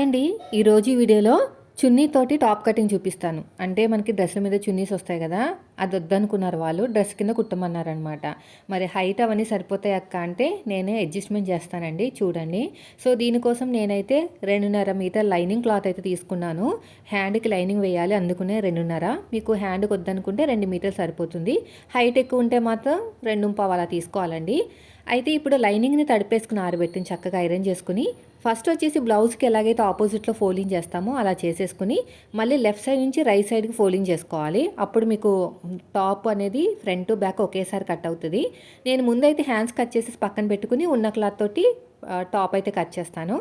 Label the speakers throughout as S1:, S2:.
S1: అండి ఈరోజు ఈ వీడియోలో చున్నీతోటి టాప్ కటింగ్ చూపిస్తాను. అంటే మనకి డ్రెస్ల మీద చున్నీస్ వస్తాయి కదా అది వద్దనుకున్నారు వాళ్ళు డ్రెస్ కింద కుట్టమన్నారనమాట మరి హైట్ అవన్నీ సరిపోతాయి అక్క అంటే నేనే అడ్జస్ట్మెంట్ చేస్తానండి చూడండి. సో దీనికోసం నేనైతే రెండున్నర మీటర్ లైనింగ్ క్లాత్ అయితే తీసుకున్నాను. హ్యాండ్కి లైనింగ్ వేయాలి అందుకునే రెండున్నర. మీకు హ్యాండ్కి వద్దనుకుంటే రెండు మీటర్లు సరిపోతుంది. హైట్ ఎక్కువ ఉంటే మాత్రం రెండు పావు అలా తీసుకోవాలండి. అయితే ఇప్పుడు లైనింగ్ని తడిపేసుకుని ఆరబెట్టిన చక్కగా ఐరన్ చేసుకుని ఫస్ట్ వచ్చేసి బ్లౌజ్కి ఎలాగైతే ఆపోజిట్లో ఫోల్డింగ్ చేస్తామో అలా చేసేసుకుని మళ్ళీ లెఫ్ట్ సైడ్ నుంచి రైట్ సైడ్కి ఫోల్డింగ్ చేసుకోవాలి. అప్పుడు మీకు టాప్ అనేది ఫ్రంట్ బ్యాక్ ఒకేసారి కట్ అవుతుంది. నేను ముందైతే హ్యాండ్స్ కట్ చేసేసి పక్కన పెట్టుకుని ఉన్న క్లాత్ తోటి టాప్ అయితే కట్ చేస్తాను.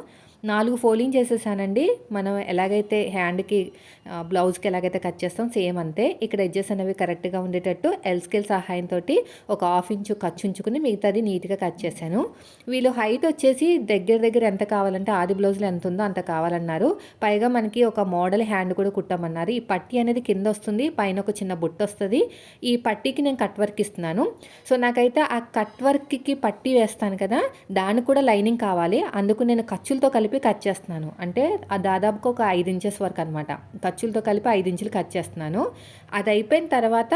S1: నాలుగు ఫోల్డింగ్ చేసేసానండి. మనం ఎలాగైతే హ్యాండ్కి బ్లౌజ్కి ఎలాగైతే కట్ చేస్తాం సేమ్ అంతే. ఇక్కడ ఎడ్జెస్ అనేవి కరెక్ట్గా ఉండేటట్టు ఎల్ స్కేల్ సహాయంతో ఒక హాఫ్ ఇంచు ఖర్చు ఉంచుకుని మిగతాది నీట్గా కట్ చేశాను. వీళ్ళు హైట్ వచ్చేసి దగ్గర దగ్గర ఎంత కావాలంటే ఆది బ్లౌజ్లో ఎంత ఉందో అంత కావాలన్నారు. పైగా మనకి ఒక మోడల్ హ్యాండ్ కూడా కుట్టమన్నారు. ఈ పట్టి అనేది కింద వస్తుంది పైన ఒక చిన్న బుట్ట వస్తుంది. ఈ పట్టీకి నేను కట్ వర్క్ ఇస్తున్నాను. సో నాకైతే ఆ కట్ వర్క్కి పట్టీ వేస్తాను కదా దానికి కూడా లైనింగ్ కావాలి. అందుకు నేను ఖర్చులతో కలిపి కలిపి కట్ చేస్తున్నాను. అంటే ఆ దాదాపుగా ఒక ఐదు ఇంచెస్ వరకు అనమాట ఖర్చులతో కలిపి ఐదు ఇంచులు కట్ చేస్తున్నాను. అది అయిపోయిన తర్వాత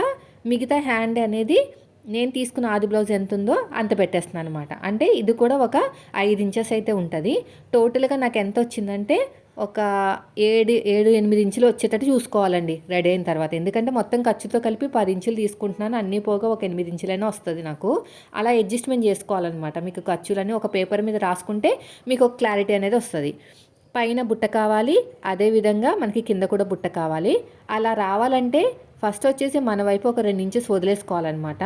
S1: మిగతా హ్యాండ్ అనేది నేను తీసుకున్న ఆది బ్లౌజ్ ఎంత ఉందో అంత పెట్టేస్తున్నాను అనమాట అంటే ఇది కూడా ఒక ఐదు ఇంచెస్ అయితే ఉంటుంది. టోటల్గా నాకు ఎంత వచ్చిందంటే ఒక ఏడు ఏడు ఎనిమిది ఇంచులు వచ్చేటట్టు చూసుకోవాలండి. రెడీ అయిన తర్వాత. ఎందుకంటే మొత్తం ఖర్చుతో కలిపి పది ఇంచులు తీసుకుంటున్నాను. అన్నీ పోగా ఒక ఎనిమిది ఇంచులైనా వస్తుంది నాకు. అలా అడ్జస్ట్మెంట్ చేసుకోవాలన్నమాట. మీకు ఖర్చులన్నీ ఒక పేపర్ మీద రాసుకుంటే మీకు ఒక క్లారిటీ అనేది వస్తుంది. పైన బుట్ట కావాలి. అదేవిధంగా మనకి కింద కూడా బుట్ట కావాలి. అలా రావాలంటే ఫస్ట్ వచ్చేసి మన వైపు ఒక రెండు ఇంచెస్ వదిలేసుకోవాలన్నమాట.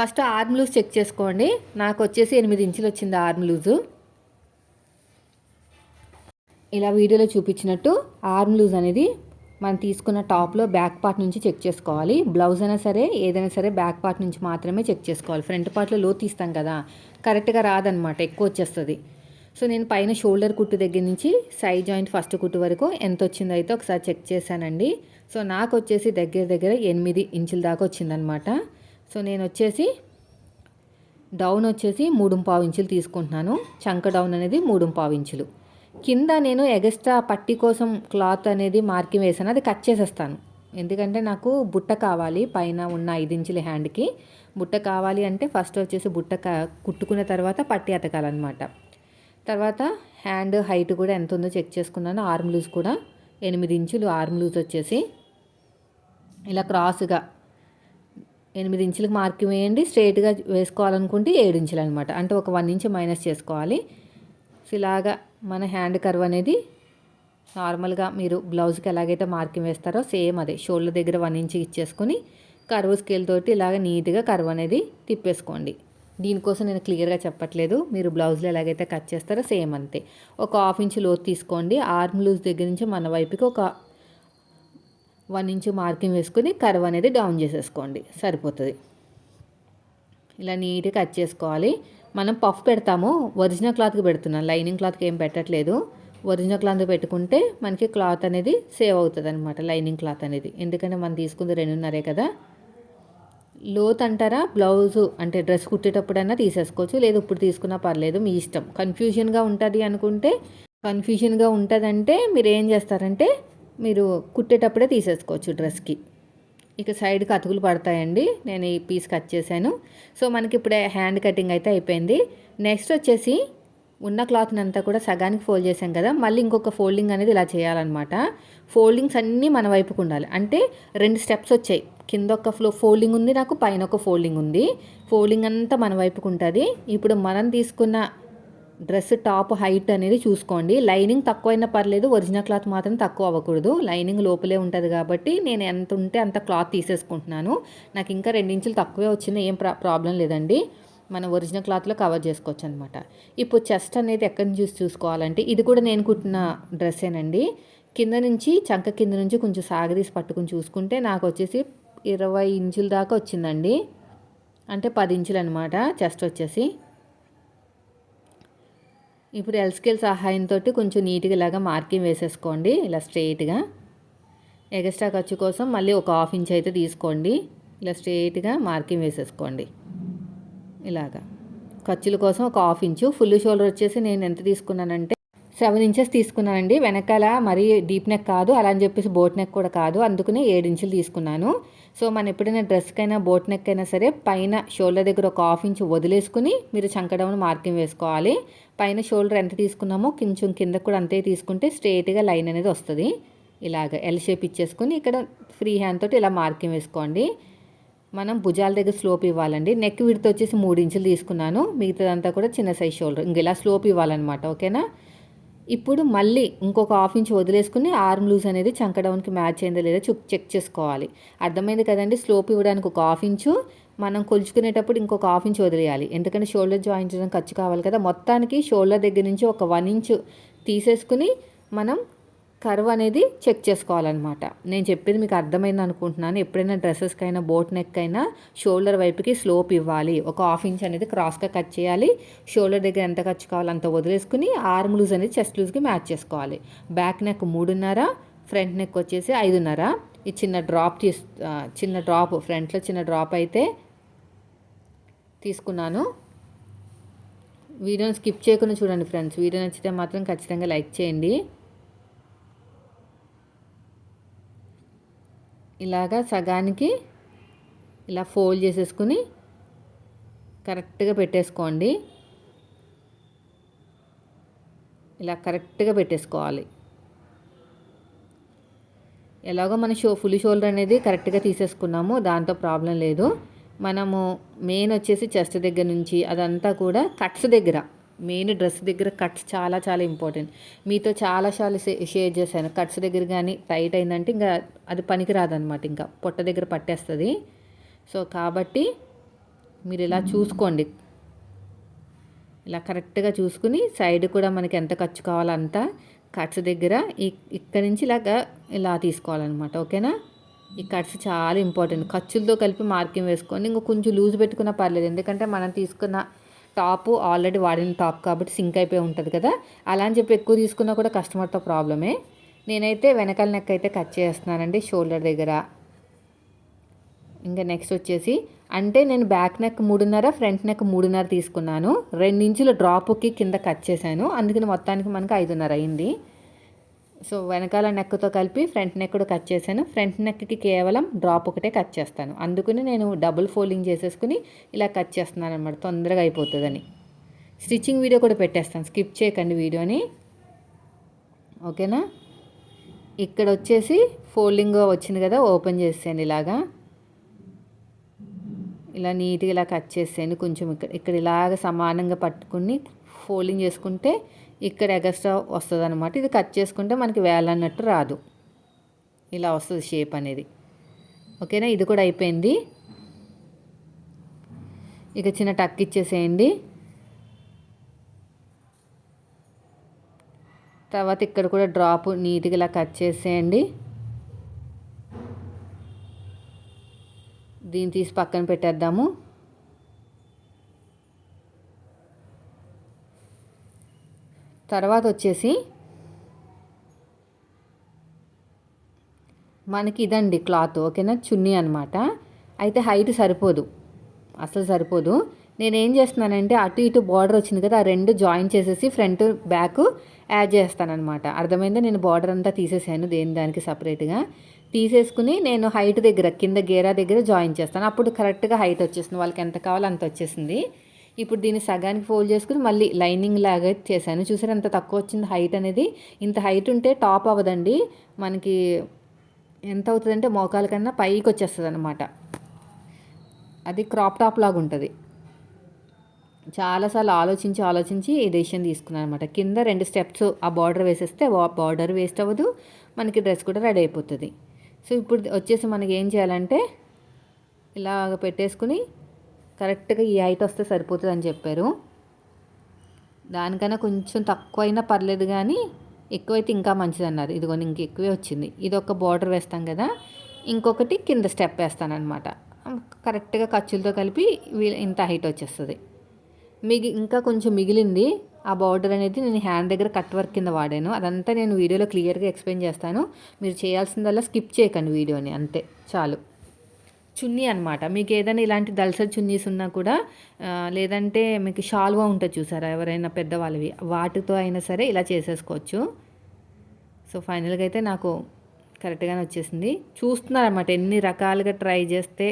S1: ఫస్ట్ ఆర్మ్ లూజ్ చెక్ చేసుకోండి. నాకు వచ్చేసి ఎనిమిది ఇంచులు వచ్చింది ఆర్మ్ లూజు. ఇలా వీడియోలో చూపించినట్టు ఆర్మ్ లూజ్ అనేది మనం తీసుకున్న టాప్లో బ్యాక్ పార్ట్ నుంచి చెక్ చేసుకోవాలి. బ్లౌజ్ అయినా సరే ఏదైనా సరే బ్యాక్ పార్ట్ నుంచి మాత్రమే చెక్ చేసుకోవాలి. ఫ్రంట్ పార్ట్లో లో తీస్తాం కదా కరెక్ట్గా రాదనమాట ఎక్కువ వచ్చేస్తుంది. సో నేను పైన షోల్డర్ కుట్టు దగ్గర నుంచి సైడ్ జాయింట్ ఫస్ట్ కుట్టు వరకు ఎంత వచ్చిందో అయితే ఒకసారి చెక్ చేశానండి. సో నాకు వచ్చేసి దగ్గర దగ్గర ఎనిమిది ఇంచుల దాకా వచ్చిందనమాట సో నేను వచ్చేసి డౌన్ వచ్చేసి మూడు పావు ఇంచులు తీసుకుంటున్నాను. చంక డౌన్ అనేది మూడు పావు ఇంచులు. కింద నేను ఎగస్ట్రా పట్టి కోసం క్లాత్ అనేది మార్కింగ్ వేసాను అది కట్ చేసేస్తాను. ఎందుకంటే నాకు బుట్ట కావాలి పైన ఉన్న ఐదు ఇంచుల హ్యాండ్కి బుట్ట కావాలి అంటే ఫస్ట్ వచ్చేసి బుట్ట కుట్టుకున్న తర్వాత పట్టి అతకాలన్నమాట. తర్వాత హ్యాండ్ హైట్ కూడా ఎంత ఉందో చెక్ చేసుకున్నాను. ఆర్మ్ లూజ్ కూడా ఎనిమిది ఇంచులు ఆర్మ్ లూజ్ వచ్చేసి ఇలా క్రాస్గా ఎనిమిది ఇంచులకు మార్కింగ్ వేయండి. స్ట్రైట్గా వేసుకోవాలనుకుంటే ఏడు ఇంచులు అనమాట అంటే ఒక వన్ ఇంచ్ మైనస్ చేసుకోవాలి. సో ఇలాగా మన హ్యాండ్ కర్వ్ అనేది నార్మల్గా మీరు బ్లౌజ్కి ఎలాగైతే మార్కింగ్ వేస్తారో సేమ్ అదే. షోల్డర్ దగ్గర వన్ ఇంచ్ ఇచ్చేసుకొని కర్వ్ స్కేల్ తోటి ఇలాగ నీట్గా కర్వ్ అనేది తిప్పేసుకోండి. దీనికోసం నేను క్లియర్గా చెప్పట్లేదు. మీరు బ్లౌజ్లో ఎలాగైతే కట్ చేస్తారో సేమ్ అంతే. ఒక హాఫ్ ఇంచ్ లోతు తీసుకోండి. ఆర్మ్ లూజ్ దగ్గర నుంచి మన వైపుకి ఒక వన్ ఇంచ్ మార్కింగ్ వేసుకుని కర్వ్ అనేది డౌన్ చేసేసుకోండి. సరిపోతుంది. ఇలా నీట్గా కట్ చేసుకోవాలి. మనం పఫ్ పెడతాము ఒరిజినల్ క్లాత్కి పెడుతున్నాం లైనింగ్ క్లాత్కి ఏం పెట్టట్లేదు. ఒరిజినల్ క్లాత్ పెట్టుకుంటే మనకి క్లాత్ అనేది సేవ్ అవుతుంది అనమాట లైనింగ్ క్లాత్ అనేది. ఎందుకంటే మనం తీసుకుంది రెండున్నరే కదా. లోత్ అంటారా బ్లౌజు అంటే డ్రెస్ కుట్టేటప్పుడైనా తీసేసుకోవచ్చు. లేదు ఇప్పుడు తీసుకున్నా పర్లేదు మీ ఇష్టం. కన్ఫ్యూజన్గా ఉంటుంది అనుకుంటే కన్ఫ్యూజన్గా ఉంటుందంటే మీరు ఏం చేస్తారంటే మీరు కుట్టేటప్పుడే తీసేసుకోవచ్చు డ్రెస్కి. ఇక సైడ్కి అతుకులు పడతాయండి. నేను ఈ పీస్ కట్ చేశాను. సో మనకి ఇప్పుడే హ్యాండ్ కటింగ్ అయితే అయిపోయింది. నెక్స్ట్ వచ్చేసి ఉన్న క్లాత్ని అంతా కూడా సగానికి ఫోల్డ్ చేసాం కదా. మళ్ళీ ఇంకొక ఫోల్డింగ్ అనేది ఇలా చేయాలన్నమాట. ఫోల్డింగ్స్ అన్నీ మన వైపుకు ఉండాలి. అంటే రెండు స్టెప్స్ వచ్చాయి. కింద ఒక ఫ్లో ఫోల్డింగ్ ఉంది నాకు పైన ఒక ఫోల్డింగ్ ఉంది. ఫోల్డింగ్ అంతా మన వైపుకు ఉంటుంది. ఇప్పుడు మనం తీసుకున్న డ్రెస్ టాప్ హైట్ అనేది చూసుకోండి. లైనింగ్ తక్కువైనా పర్లేదు ఒరిజినల్ క్లాత్ మాత్రం తక్కువ అవ్వకూడదు. లైనింగ్ లోపలే ఉంటుంది కాబట్టి నేను ఎంత ఉంటే అంత క్లాత్ తీసేసుకుంటున్నాను. నాకు ఇంకా రెండించులు తక్కువే వచ్చింది ఏం ప్రా ప్రాబ్లం లేదండి. మనం ఒరిజినల్ క్లాత్లో కవర్ చేసుకోవచ్చు అనమాట ఇప్పుడు చెస్ట్ అనేది ఎక్కడి నుంచి చూసి చూసుకోవాలంటే ఇది కూడా నేను కుట్టిన డ్రెస్సేనండి. కింద నుంచి చంక కింద నుంచి కొంచెం సాగదీసి పట్టుకుని చూసుకుంటే నాకు వచ్చేసి ఇరవై ఇంచుల దాకా వచ్చిందండి. అంటే పది ఇంచులు అనమాట చెస్ట్ వచ్చేసి. ఇప్పుడు ఎల్ సహాయంతో కొంచెం నీట్గా ఇలాగా మార్కింగ్ వేసేసుకోండి ఇలా స్ట్రెయిట్గా. ఎగస్ట్రా ఖర్చు కోసం మళ్ళీ ఒక హాఫ్ ఇంచ్ అయితే తీసుకోండి ఇలా స్ట్రెయిట్గా మార్కింగ్ వేసేసుకోండి. ఇలాగా. ఖర్చుల కోసం ఒక హాఫ్ ఇంచు. ఫుల్ షోల్డర్ వచ్చేసి నేను ఎంత తీసుకున్నానంటే సెవెన్ ఇంచెస్ తీసుకున్నానండి. వెనకాల మరీ డీప్ నెక్ కాదు అలా అని చెప్పేసి బోట్ నెక్ కూడా కాదు. అందుకనే ఏడు ఇంచులు తీసుకున్నాను. సో మనం ఎప్పుడైనా డ్రెస్కైనా బోట్ నెక్ అయినా సరే పైన షోల్డర్ దగ్గర ఒక హాఫ్ ఇంచ్ వదిలేసుకుని మీరు చంకడౌన్ మార్కింగ్ వేసుకోవాలి. పైన షోల్డర్ ఎంత తీసుకున్నామో కొంచెం కింద కూడా అంతే తీసుకుంటే స్ట్రేట్గా లైన్ అనేది వస్తుంది. ఇలాగ ఎల్ షేప్ ఇచ్చేసుకుని ఇక్కడ ఫ్రీ హ్యాండ్ తోటి ఇలా మార్కింగ్ వేసుకోండి. మనం భుజాల దగ్గర స్లోప్ ఇవ్వాలండి. నెక్ విడత వచ్చేసి మూడు ఇంచులు తీసుకున్నాను. మిగతాదంతా కూడా చిన్న సైజ్ షోల్డర్ ఇంక ఇలా స్లోప్ ఇవ్వాలన్నమాట. ఓకేనా? ఇప్పుడు మళ్ళీ ఇంకొక హాఫ్ ఇంచ్ వదిలేసుకుని ఆర్మ్ లూజ్ అనేది చంక డౌన్కి మ్యాచ్ అయిందో లేదో చెక్ చేసుకోవాలి. అర్థమైంది కదండి? స్లోప్ ఇవ్వడానికి ఒక హాఫ్ ఇంచు మనం కొలుచుకునేటప్పుడు ఇంకొక హాఫ్ ఇంచ్ వదిలేయాలి. ఎందుకంటే షోల్డర్ జాయిన్ చేయడం ఖర్చు కావాలి కదా. మొత్తానికి షోల్డర్ దగ్గర నుంచి ఒక వన్ ఇంచు తీసేసుకుని మనం కర్వ్ అనేది చెక్ చేసుకోవాలన్నమాట. నేను చెప్పేది మీకు అర్థమైంది అనుకుంటున్నాను. ఎప్పుడైనా డ్రెస్సెస్కి అయినా బోట్ నెక్ అయినా షోల్డర్ వైపుకి స్లోప్ ఇవ్వాలి. ఒక హాఫ్ ఇంచ్ అనేది క్రాస్గా కట్ చేయాలి. షోల్డర్ దగ్గర ఎంత ఖర్చు కావాలో అంత వదిలేసుకుని ఆర్మ్ లూజ్ అనేది చెస్ట్ లూజ్కి మ్యాచ్ చేసుకోవాలి. బ్యాక్ నెక్ మూడున్నర ఫ్రంట్ నెక్ వచ్చేసి ఐదున్నర. ఈ చిన్న డ్రాప్ తీసు చిన్న డ్రాప్ ఫ్రంట్లో చిన్న డ్రాప్ అయితే తీసుకున్నాను. వీడియోని స్కిప్ చేయకుండా చూడండి ఫ్రెండ్స్. వీడియో నచ్చితే మాత్రం ఖచ్చితంగా లైక్ చేయండి. ఇలాగా సగానికి ఇలా ఫోల్డ్ చేసేసుకుని కరెక్ట్గా పెట్టేసుకోండి. ఇలా కరెక్ట్గా పెట్టేసుకోవాలి. ఎలాగో మన షో ఫుల్ షోల్డర్ అనేది కరెక్ట్గా తీసేసుకున్నాము దాంతో ప్రాబ్లం లేదు. మనము మెయిన్ వచ్చేసి చెస్ట్ దగ్గర నుంచి అదంతా కూడా కట్స్ దగ్గర. మెయిన్ డ్రెస్ దగ్గర కట్స్ చాలా చాలా ఇంపార్టెంట్. మీతో చాలా చాలా షేర్ చేశాను. కట్స్ దగ్గర కానీ టైట్ అయిందంటే ఇంకా అది పనికిరాదనమాట ఇంకా. పొట్ట దగ్గర పట్టేస్తుంది. సో కాబట్టి మీరు ఇలా చూసుకోండి. ఇలా కరెక్ట్గా చూసుకుని సైడ్ కూడా మనకి ఎంత ఖర్చు కావాలో అంత కట్స్ దగ్గర ఇక్కడి నుంచి ఇలాగా ఇలా తీసుకోవాలన్నమాట. ఓకేనా? ఈ కట్స్ చాలా ఇంపార్టెంట్. ఖర్చులతో కలిపి మార్కింగ్ వేసుకోండి. ఇంకా కొంచెం లూజ్ పెట్టుకున్నా పర్లేదు. ఎందుకంటే మనం తీసుకున్న టాప్ ఆల్రెడీ వాడిన టాప్ కాబట్టి సింక్ అయిపోయి ఉంటుంది కదా. అలా అని చెప్పి ఎక్కువ తీసుకున్నా కూడా కస్టమర్తో ప్రాబ్లమే. నేనైతే వెనకాల నెక్ అయితే కట్ చేస్తున్నానండి షోల్డర్ దగ్గర. ఇంకా నెక్స్ట్ వచ్చేసి అంటే నేను బ్యాక్ నెక్ మూడున్నర ఫ్రంట్ నెక్ మూడున్నర తీసుకున్నాను. రెండించుల డ్రాప్కి కింద కట్ చేశాను. అందుకని మొత్తానికి మనకు ఐదున్నర అయింది. సో వెనకాల నెక్తో కలిపి ఫ్రంట్ నెక్ కూడా కట్ చేశాను. ఫ్రంట్ నెక్కి కేవలం డ్రాప్ ఒకటే కట్ చేస్తాను. అందుకని నేను డబుల్ ఫోల్డింగ్ చేసేసుకుని ఇలా కట్ చేస్తున్నాను అనమాట తొందరగా అయిపోతుందని. స్టిచ్చింగ్ వీడియో కూడా పెట్టేస్తాను. స్కిప్ చేయకండి వీడియోని. ఓకేనా? ఇక్కడ వచ్చేసి ఫోల్డింగ్ వచ్చింది కదా ఓపెన్ చేసాను ఇలాగా. ఇలా నీట్గా ఇలా కట్ చేసాను కొంచెం ఇక్కడ ఇక్కడ ఇలాగ సమానంగా పట్టుకుని ఫోల్డింగ్ చేసుకుంటే ఇక్కడ ఎగస్ట్రా వస్తుంది అనమాట ఇది కట్ చేసుకుంటే మనకి వేలన్నట్టు రాదు. ఇలా వస్తుంది షేప్ అనేది. ఓకేనా? ఇది కూడా అయిపోయింది. ఇక చిన్న టక్ ఇచ్చేసేయండి. తర్వాత ఇక్కడ కూడా డ్రాప్ నీట్గా ఇలా కట్ చేసేయండి. దీన్ని తీసి పక్కన పెట్టేద్దాము. తర్వాత వచ్చేసి మనకి ఇదండి క్లాత్ ఓకేనా? చున్నీ అనమాట అయితే హైట్ సరిపోదు. అసలు సరిపోదు. నేను ఏం చేస్తున్నానంటే అటు ఇటు బార్డర్ వచ్చింది కదా ఆ రెండు జాయిన్ చేసేసి ఫ్రంట్ బ్యాక్ యాడ్ చేస్తానమాట అర్థమైందా? నేను బార్డర్ అంతా తీసేసాను దేని దానికి సపరేట్గా. తీసేసుకుని నేను హైట్ దగ్గర కింద గేరా దగ్గర జాయిన్ చేస్తాను. అప్పుడు కరెక్ట్గా హైట్ వచ్చేసింది వాళ్ళకి ఎంత కావాలో అంత వచ్చేసింది. ఇప్పుడు దీన్ని సగానికి ఫోల్డ్ చేసుకుని మళ్ళీ లైనింగ్ లాగా చేశాను. చూసారు ఎంత తక్కువ వచ్చింది హైట్ అనేది? ఇంత హైట్ ఉంటే టాప్ అవ్వదండి. మనకి ఎంత అవుతుందంటే మోకాల కన్నా పైకి వచ్చేస్తుంది అనమాట అది క్రాప్ టాప్ లాగా ఉంటుంది. చాలాసార్లు ఆలోచించి ఆలోచించి ఈ డెసిషన్ తీసుకున్నాను అనమాట కింద రెండు స్టెప్స్ ఆ బార్డర్ వేసేస్తే బార్డర్ వేస్ట్ అవ్వదు. మనకి డ్రెస్ కూడా రెడీ అయిపోతుంది. సో ఇప్పుడు వచ్చేసి మనకి ఏం చేయాలంటే ఇలాగ పెట్టేసుకుని కరెక్ట్గా ఈ హైట్ వస్తే సరిపోతుంది అని చెప్పారు. దానికన్నా కొంచెం తక్కువైనా పర్లేదు కానీ ఎక్కువైతే ఇంకా మంచిది అన్నారు ఇదిగో ఇంక ఎక్కువే వచ్చింది. ఇది ఒక బార్డర్ వేస్తాం కదా ఇంకొకటి కింద స్టెప్ వేస్తానమాట కరెక్ట్గా ఖర్చులతో కలిపి ఇంత హైట్ వచ్చేస్తుంది. మిగి ఇంకా కొంచెం మిగిలింది. ఆ బార్డర్ అనేది నేను హ్యాండ్ దగ్గర కట్ వర్క్ కింద వాడాను. అదంతా నేను వీడియోలో క్లియర్గా ఎక్స్ప్లెయిన్ చేస్తాను. మీరు చేయాల్సిందల్లా స్కిప్ చేయకండి వీడియోని అంతే చాలు. చున్నీ అనమాట మీకు ఏదైనా ఇలాంటి దల్సర్ చున్నీస్ ఉన్నా కూడా లేదంటే మీకు షాల్వా ఉంటుంది చూసారా? ఎవరైనా పెద్దవాళ్ళవి. వాటితో అయినా సరే ఇలా చేసేసుకోవచ్చు. సో ఫైనల్గా అయితే నాకు కరెక్ట్గానే వచ్చేసింది. చూస్తున్నారన్నమాట ఎన్ని రకాలుగా ట్రై చేస్తే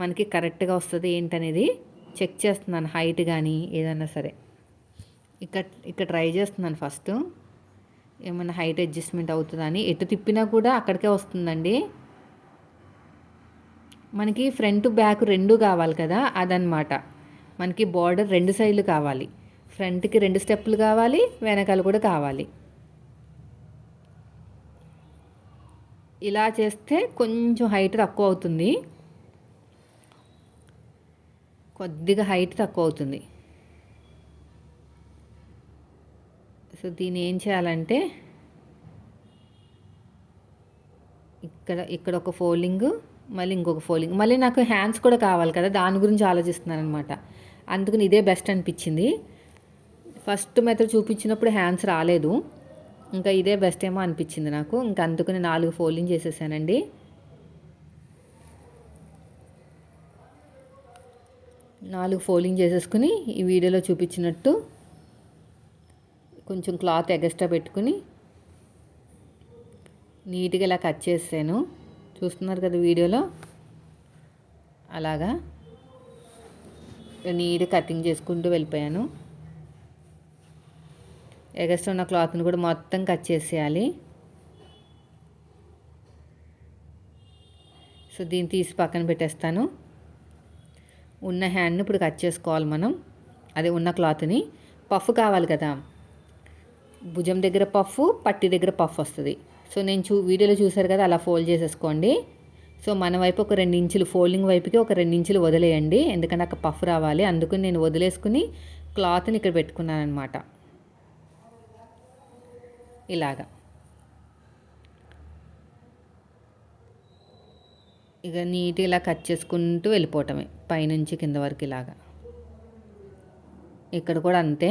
S1: మనకి కరెక్ట్గా వస్తుంది ఏంటనేది. చెక్ చేస్తున్నాను హైట్ కానీ ఏదైనా సరే. ఇక్కడ ఇక్కడ ట్రై చేస్తున్నాను ఫస్ట్. ఏమైనా హైట్ అడ్జస్ట్మెంట్ అవుతుందని ఎటు తిప్పినా కూడా అక్కడికే వస్తుందండి. మనకి ఫ్రంట్ బ్యాక్ రెండు కావాలి కదా అదనమాట మనకి బార్డర్ రెండు సైడ్లు కావాలి. ఫ్రంట్కి రెండు స్టెప్పులు కావాలి వెనకాల కూడా కావాలి. ఇలా చేస్తే కొంచెం హైట్ తక్కువ అవుతుంది. కొద్దిగా హైట్ తక్కువ అవుతుంది. సో దీన్ని ఏం చేయాలంటే ఇక్కడ ఇక్కడ ఒక ఫోల్డింగ్ మళ్ళీ ఇంకొక ఫోలింగ్. మళ్ళీ నాకు హ్యాండ్స్ కూడా కావాలి కదా దాని గురించి ఆలోచిస్తున్నాను అనమాట అందుకని ఇదే బెస్ట్ అనిపించింది. ఫస్ట్ మెథడ్ చూపించినప్పుడు హ్యాండ్స్ రాలేదు. ఇంకా ఇదే బెస్ట్ ఏమో అనిపించింది నాకు. ఇంకా అందుకని నాలుగు ఫోల్డింగ్ చేసేసానండి. నాలుగు ఫోల్డింగ్ చేసేసుకుని ఈ వీడియోలో చూపించినట్టు కొంచెం క్లాత్ ఎగస్ట్రా పెట్టుకుని నీట్గా ఇలా కట్ చేసాను చూస్తున్నారు కదా వీడియోలో? అలాగా? నీట్గా కటింగ్ చేసుకుంటూ వెళ్ళిపోయాను. ఎగస్ట్ ఉన్న క్లాత్ని కూడా మొత్తం కట్ చేసేయాలి. సో దీన్ని తీసి పక్కన పెట్టేస్తాను. ఉన్న హ్యాండ్ని ఇప్పుడు కట్ చేసుకోవాలి మనం. అదే ఉన్న క్లాత్ని. పఫ్ కావాలి కదా. భుజం దగ్గర పఫ్ పట్టి దగ్గర పఫ్ వస్తుంది. సో నేను చూ వీడియోలో చూసారు కదా అలా ఫోల్డ్ చేసేసుకోండి. సో మన వైపు ఒక రెండు ఇంచులు ఫోల్డింగ్ వైపుకి ఒక రెండు ఇంచులు వదిలేయండి. ఎందుకంటే అక్కడ పఫ్ రావాలి. అందుకని నేను వదిలేసుకుని క్లాత్ని ఇక్కడ పెట్టుకున్నాను అనమాట ఇలాగా. ఇక నీట్గా ఇలా కట్ చేసుకుంటూ వెళ్ళిపోవటమే. పైనుంచి కింద వరకు ఇలాగా. ఇక్కడ కూడా అంతే.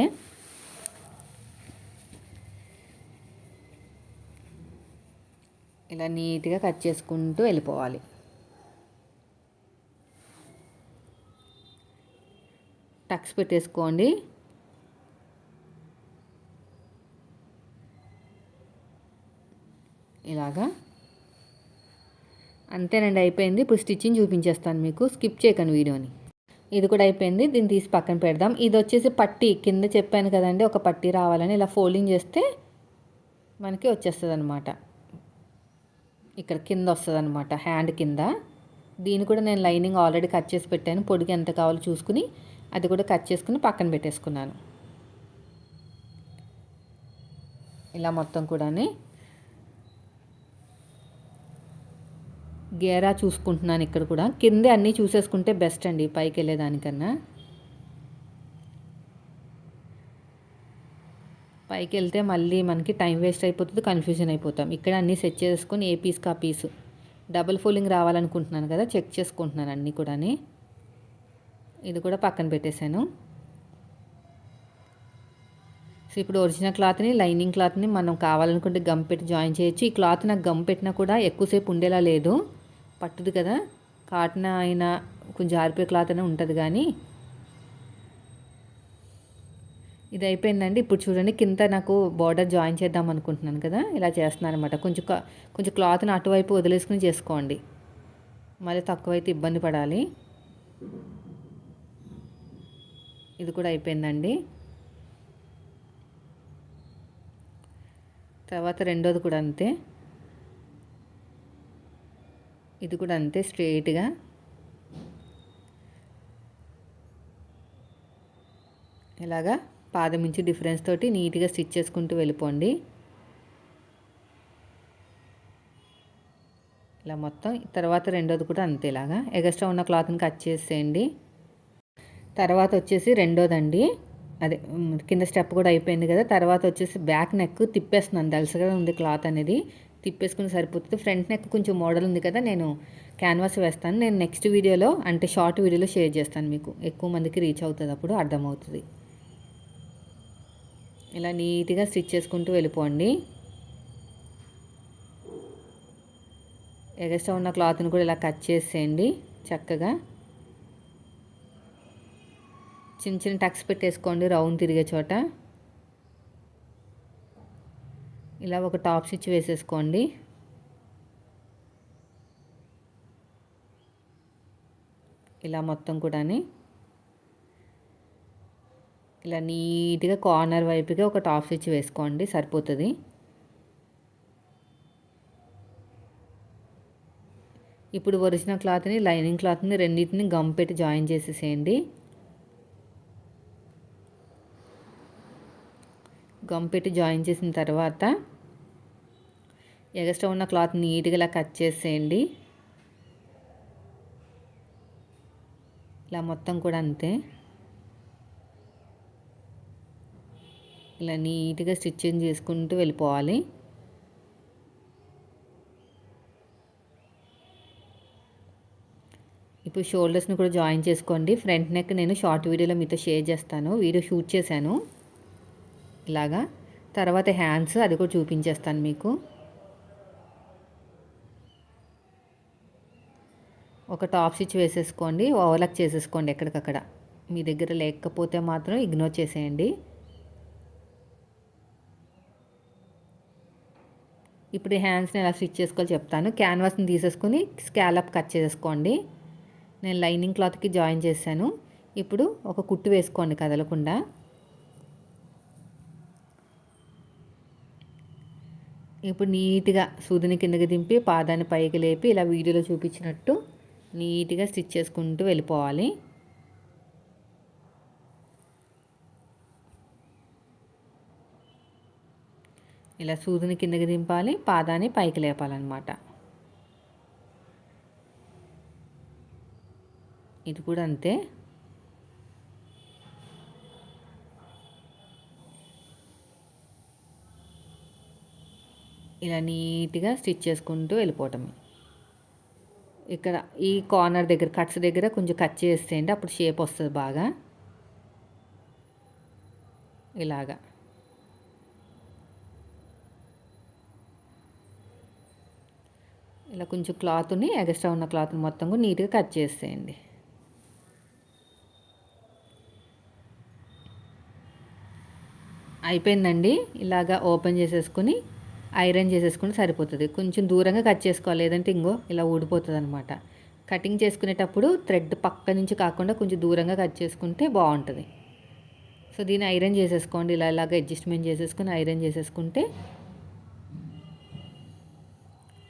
S1: ఇలా నీట్గా కట్ చేసుకుంటూ వెళ్ళిపోవాలి. టక్స్ పెట్టేసుకోండి. ఇలాగా. అంతేనండి అయిపోయింది. ఇప్పుడు స్టిచ్చింగ్ చూపించేస్తాను మీకు. స్కిప్ చేయకండి వీడియోని. ఇది కూడా అయిపోయింది. దీన్ని తీసి పక్కన పెడదాం. ఇది వచ్చేసి పట్టీ. కింద చెప్పాను కదండి ఒక పట్టీ రావాలని ఇలా ఫోల్డింగ్ చేస్తే మనకి వచ్చేస్తుంది అనమాట ఇక్కడ కింద వస్తుంది అనమాట హ్యాండ్ కింద. దీన్ని కూడా నేను లైనింగ్ ఆల్రెడీ కట్ చేసి పెట్టాను. పొడికి ఎంత కావాలో చూసుకుని అది కూడా కట్ చేసుకుని పక్కన పెట్టేసుకున్నాను. ఇలా మొత్తం కూడా గేరా చూసుకుంటున్నాను ఇక్కడ కూడా. కిందే అన్నీ చూసేసుకుంటే బెస్ట్ అండి పైకి వెళ్ళేదానికన్నా. పైకి వెళ్తే మళ్ళీ మనకి టైం వేస్ట్ అయిపోతుంది కన్ఫ్యూజన్ అయిపోతాం. ఇక్కడ అన్నీ సెట్ చేసుకొని ఏ పీస్ కా పీసు. డబుల్ ఫోలింగ్ రావాలనుకుంటున్నాను కదా చెక్ చేసుకుంటున్నాను అన్నీ కూడా ఇది కూడా పక్కన పెట్టేశాను. సో ఇప్పుడు ఒరిజినల్ క్లాత్ని లైనింగ్ క్లాత్ని మనం కావాలనుకుంటే గమ్ పెట్టి జాయిన్ చేయొచ్చు. ఈ క్లాత్ నాకు గమ్ పెట్టినా కూడా ఎక్కువసేపు ఉండేలా లేదు. పట్టుది కదా. కాటన్ అయినా కొంచెం జారిపోయే క్లాత్ అయినా ఉంటుంది కానీ ఇది అయిపోయిందండి ఇప్పుడు చూడండి కింద నాకు బార్డర్ జాయిన్ చేద్దాం అనుకుంటున్నాను కదా ఇలా చేస్తున్నాను అనమాట కొంచెం కొంచెం క్లాత్ని అటువైపు వదిలేసుకుని చేసుకోండి. మళ్ళీ తక్కువైతే ఇబ్బంది పడాలి. ఇది కూడా అయిపోయిందండి. తర్వాత రెండోది కూడా అంతే. ఇది కూడా అంతే స్ట్రెయిట్గా. ఇలాగా పాదం డిఫరెన్స్ తోటి నీట్గా స్టిచ్ చేసుకుంటూ వెళ్ళిపోండి. ఇలా మొత్తం తర్వాత రెండోది కూడా అంతేలాగా ఎగస్ట్రా ఉన్న క్లాత్ని కట్ చేసేయండి. తర్వాత వచ్చేసి రెండోదండి. అదే కింద స్టెప్ కూడా అయిపోయింది కదా. తర్వాత వచ్చేసి బ్యాక్ నెక్ తిప్పేస్తున్నాను. దలసగా ఉంది క్లాత్ అనేది. తిప్పేసుకుని సరిపోతుంది. ఫ్రంట్ నెక్ కొంచెం మోడల్ ఉంది కదా. నేను క్యాన్వాస్ వేస్తాను. నేను నెక్స్ట్ వీడియోలో అంటే షార్ట్ వీడియోలో షేర్ చేస్తాను మీకు. ఎక్కువ మందికి రీచ్ అవుతుంది అప్పుడు అర్థమవుతుంది. ఇలా నీట్గా స్టిచ్ చేసుకుంటూ వెళ్ళిపోండి. ఎగస్ట్రా ఉన్న క్లాత్ని కూడా ఇలా కట్ చేసేయండి చక్కగా. చిన్న చిన్న టక్స్ పెట్టేసుకోండి రౌండ్ తిరిగే చోట. ఇలా ఒక టాప్ స్టిచ్ వేసేసుకోండి. ఇలా మొత్తం కూడా ఇలా నీట్గా కార్నర్ వైపుగా ఒక టాప్ స్టిచ్ వేసుకోండి సరిపోతుంది. ఇప్పుడు ఒరిజినల్ క్లాత్ని లైనింగ్ క్లాత్ని రెండింటిని గమ్ పెట్టి జాయిన్ చేసేసేయండి. గమ్ పెట్టి జాయిన్ చేసిన తర్వాత ఎగస్ట్రా ఉన్న క్లాత్ నీట్గా ఇలా కట్ చేసేయండి. ఇలా మొత్తం కూడా అంతే. ఇలా నీట్గా స్టిచ్చింగ్ చేసుకుంటూ వెళ్ళిపోవాలి. ఇప్పుడు షోల్డర్స్ని కూడా జాయిన్ చేసుకోండి. ఫ్రంట్ నెక్ నేను షార్ట్ వీడియోలో మీతో షేర్ చేస్తాను. వీడియో షూట్ చేశాను. ఇలాగా. తర్వాత హ్యాండ్స్ అది కూడా చూపించేస్తాను మీకు. ఒక టాప్ స్టిచ్ వేసేసుకోండి. ఓవర్లాక్ చేసేసుకోండి ఎక్కడికక్కడ. మీ దగ్గర లేకపోతే మాత్రం ఇగ్నోర్ చేసేయండి. ఇప్పుడు హ్యాండ్స్ని ఎలా స్టిచ్ చేసుకోవాలో చెప్తాను. క్యాన్వాస్ని తీసేసుకొని స్కాలప్ కట్ చేసుకోండి నేను లైనింగ్ క్లాత్కి జాయిన్ చేశాను. ఇప్పుడు ఒక కుట్టు వేసుకోండి కదలకుండా. ఇప్పుడు నీట్గా సూదిని కిందకి దింపి పాదాన్ని పైకి లేపి ఇలా వీడియోలో చూపించినట్టు నీట్గా స్టిచ్ చేసుకుంటూ వెళ్ళిపోవాలి. ఇలా సూదిని కిందకి దింపాలి పాదాన్ని పైకి లేపాలన్నమాట. ఇది కూడా అంతే. ఇలా నీట్గా స్టిచ్ చేసుకుంటూ వెళ్ళిపోవటమే ఇక్కడ ఈ కార్నర్ దగ్గర కట్స్ దగ్గర కొంచెం కట్ చేసేయండి అప్పుడు షేప్ వస్తుంది బాగా. ఇలాగా. ఇలా కొంచెం క్లాత్ని ఎగస్ట్రా ఉన్న క్లాత్ని మొత్తం కూడా నీట్గా కట్ చేసేయండి. అయిపోయిందండి. ఇలాగా ఓపెన్ చేసేసుకుని ఐరన్ చేసేసుకుని సరిపోతుంది. కొంచెం దూరంగా కట్ చేసుకోవాలి. లేదంటే ఇంకో ఇలా ఊడిపోతుంది అనమాట కటింగ్ చేసుకునేటప్పుడు థ్రెడ్ పక్క నుంచి కాకుండా కొంచెం దూరంగా కట్ చేసుకుంటే బాగుంటుంది. సో దీన్ని ఐరన్ చేసేసుకోండి. ఇలా ఇలాగ అడ్జస్ట్మెంట్ చేసేసుకుని ఐరన్ చేసేసుకుంటే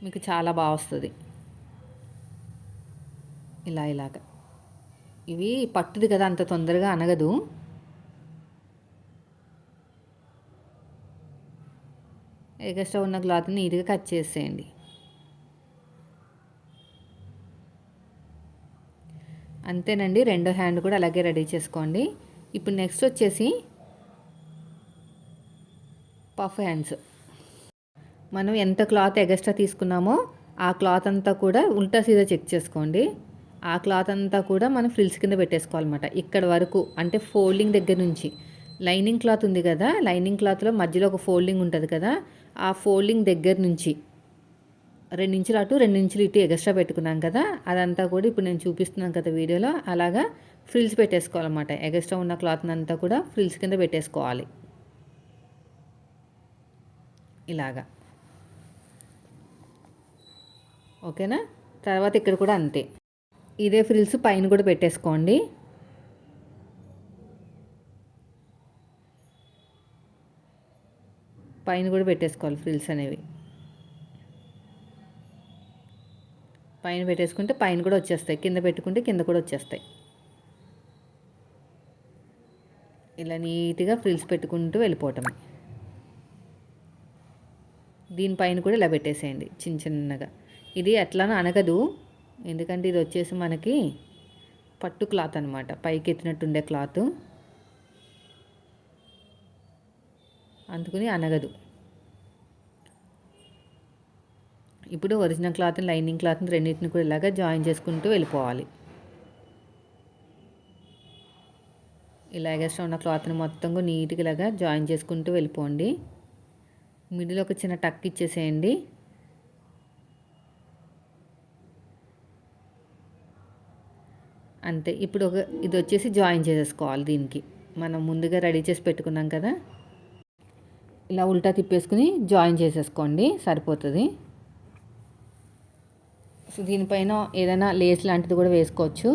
S1: మీకు చాలా బాగా వస్తుంది. ఇలా ఇలాగ. ఇవి పట్టుది కదా అంత తొందరగా అనగదు. ఎగస్ట్రా ఉన్న క్లాత్ని నీట్గా కట్ చేసేయండి. అంతేనండి రెండో హ్యాండ్ కూడా అలాగే రెడీ చేసుకోండి. ఇప్పుడు నెక్స్ట్ వచ్చేసి పఫ్ హ్యాండ్స్. మనం ఎంత క్లాత్ ఎగస్ట్రా తీసుకున్నామో ఆ క్లాత్ అంతా కూడా ఉల్టా సీదా చెక్ చేసుకోండి. ఆ క్లాత్ అంతా కూడా మనం ఫ్రిల్స్ కింద పెట్టేసుకోవాలన్నమాట. ఇక్కడ వరకు అంటే ఫోల్డింగ్ దగ్గర నుంచి. లైనింగ్ క్లాత్ ఉంది కదా లైనింగ్ క్లాత్లో మధ్యలో ఒక ఫోల్డింగ్ ఉంటుంది కదా ఆ ఫోల్డింగ్ దగ్గర నుంచి రెండించులు అటు ఇంచులు ఇటు ఎగస్ట్రా పెట్టుకున్నాం కదా అదంతా కూడా ఇప్పుడు నేను చూపిస్తున్నాను కదా వీడియోలో అలాగా ఫ్రిల్స్ పెట్టేసుకోవాలన్నమాట. ఎగస్ట్రా ఉన్న క్లాత్ అంతా కూడా ఫ్రిల్స్ కింద పెట్టేసుకోవాలి. ఇలాగా. ఓకేనా? తర్వాత ఇక్కడ కూడా అంతే. ఇదే ఫ్రిల్స్ పైన కూడా పెట్టేసుకోండి. పైన కూడా పెట్టేసుకోవాలి ఫ్రిల్స్ అనేవి. పైన పెట్టేసుకుంటే పైన కూడా వచ్చేస్తాయి. కింద పెట్టుకుంటే కింద కూడా వచ్చేస్తాయి. ఇలా నీట్గా ఫ్రిల్స్ పెట్టుకుంటూ వెళ్ళిపోవటమే. దీనిపైన కూడా ఇలా పెట్టేసేయండి. చిన్న చిన్నగా. ఇది ఎట్లా అనగదు ఎందుకంటే ఇది వచ్చేసి మనకి పట్టు క్లాత్ అనమాట పైకి ఎత్తినట్టుండే క్లాత్. అందుకుని అనగదు ఇప్పుడు ఒరిజినల్ క్లాత్ లైనింగ్ క్లాత్ని రెండింటిని కూడా ఇలాగా జాయిన్ చేసుకుంటూ వెళ్ళిపోవాలి. ఇలా ఎగస్ట్రా ఉన్న క్లాత్ని మొత్తం నీట్గా ఇలాగా జాయిన్ చేసుకుంటూ వెళ్ళిపోండి. మిడిల్ ఒక చిన్న టక్ ఇచ్చేసేయండి. అంతే. ఇప్పుడు ఒక ఇది వచ్చేసి జాయిన్ చేసేసుకోవాలి దీనికి. మనం ముందుగా రెడీ చేసి పెట్టుకున్నాం కదా? ఇలా ఉల్టా తిప్పేసుకుని జాయిన్ చేసేసుకోండి. సరిపోతుంది. సో దీనిపైన ఏదైనా లేస్ లాంటిది కూడా వేసుకోవచ్చు.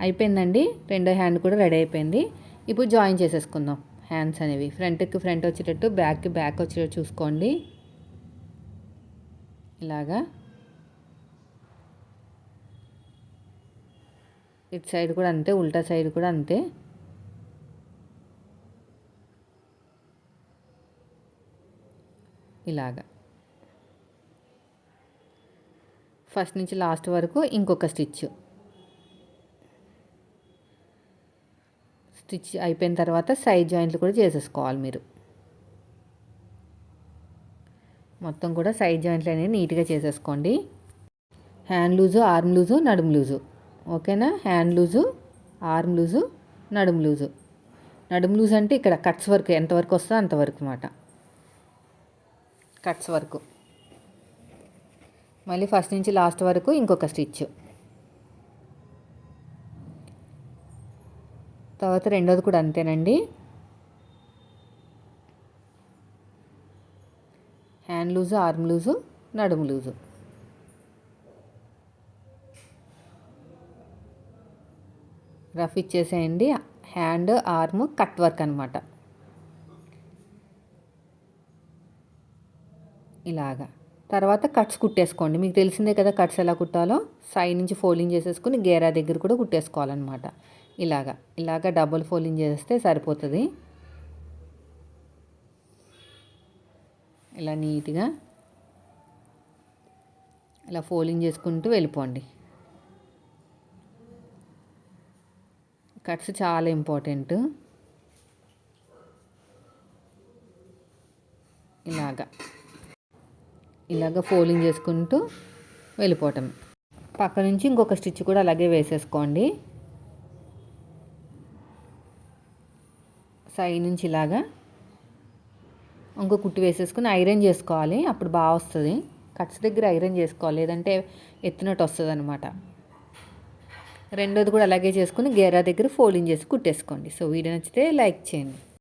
S1: అయిపోయిందండి. రెండో హ్యాండ్ కూడా రెడీ అయిపోయింది. ఇప్పుడు జాయిన్ చేసేసుకుందాం. హ్యాండ్స్ అనేవి. ఫ్రంట్కి ఫ్రంట్ వచ్చేటట్టు బ్యాక్కి బ్యాక్ వచ్చేటట్టు చూసుకోండి. ఇలాగా. ఇటు సైడ్ కూడా అంతే ఉల్టా సైడ్ కూడా అంతే. ఇలాగా. ఫస్ట్ నుంచి లాస్ట్ వరకు ఇంకొక స్టిచ్ స్టిచ్ అయిపోయిన తర్వాత సైడ్ జాయింట్లు కూడా చేసేసుకోవాలి మీరు. మొత్తం కూడా సైడ్ జాయింట్లు అనేవి నీట్గా చేసేసుకోండి. హ్యాండ్ లూజు ఆర్మ్ లూజు నడుము లూజు. ఓకేనా? హ్యాండ్ లూజు ఆర్మ్ లూజు నడుము లూజు. నడుము లూజ్ అంటే ఇక్కడ కట్స్ వరకు ఎంతవరకు వస్తుందో అంతవరకు అనమాట కట్స్ వరకు. మళ్ళీ ఫస్ట్ నుంచి లాస్ట్ వరకు ఇంకొక స్టిచ్. తర్వాత రెండోది కూడా అంతేనండి. హ్యాండ్ లూజు ఆర్మ్ లూజు నడుము లూజు. రఫ్ ఇచ్చేసేయండి. హ్యాండ్ ఆర్మ్ కట్ వర్క్ అనమాట ఇలాగా. తర్వాత కట్స్ కుట్టేసుకోండి. మీకు తెలిసిందే కదా కట్స్ ఎలా కుట్టాలో? సైడ్ నుంచి ఫోల్డింగ్ చేసేసుకుని గేరా దగ్గర కూడా కుట్టేసుకోవాలన్నమాట. ఇలాగా. ఇలాగా డబుల్ ఫోల్డింగ్ చేస్తే సరిపోతుంది. ఇలా నీట్గా ఇలా ఫోల్డింగ్ చేసుకుంటూ వెళ్ళిపోండి. కట్స్ చాలా ఇంపార్టెంట్. ఇలాగా. ఇలాగ ఫోల్డింగ్ చేసుకుంటూ వెళ్ళిపోవటం. పక్క నుంచి ఇంకొక స్టిచ్ కూడా అలాగే వేసేసుకోండి. సైడ్ నుంచి ఇలాగా. ఇంకో కుట్టి వేసేసుకుని ఐరన్ చేసుకోవాలి. అప్పుడు బాగా వస్తుంది. కట్స్ దగ్గర ఐరన్ చేసుకోవాలి. లేదంటే ఎత్తునట్టు వస్తుంది అనమాట రెండోది కూడా అలాగే చేసుకుని గేరా దగ్గర ఫోల్డింగ్ చేసి కుట్టేసుకోండి. సో వీడియో నచ్చితే లైక్ చేయండి.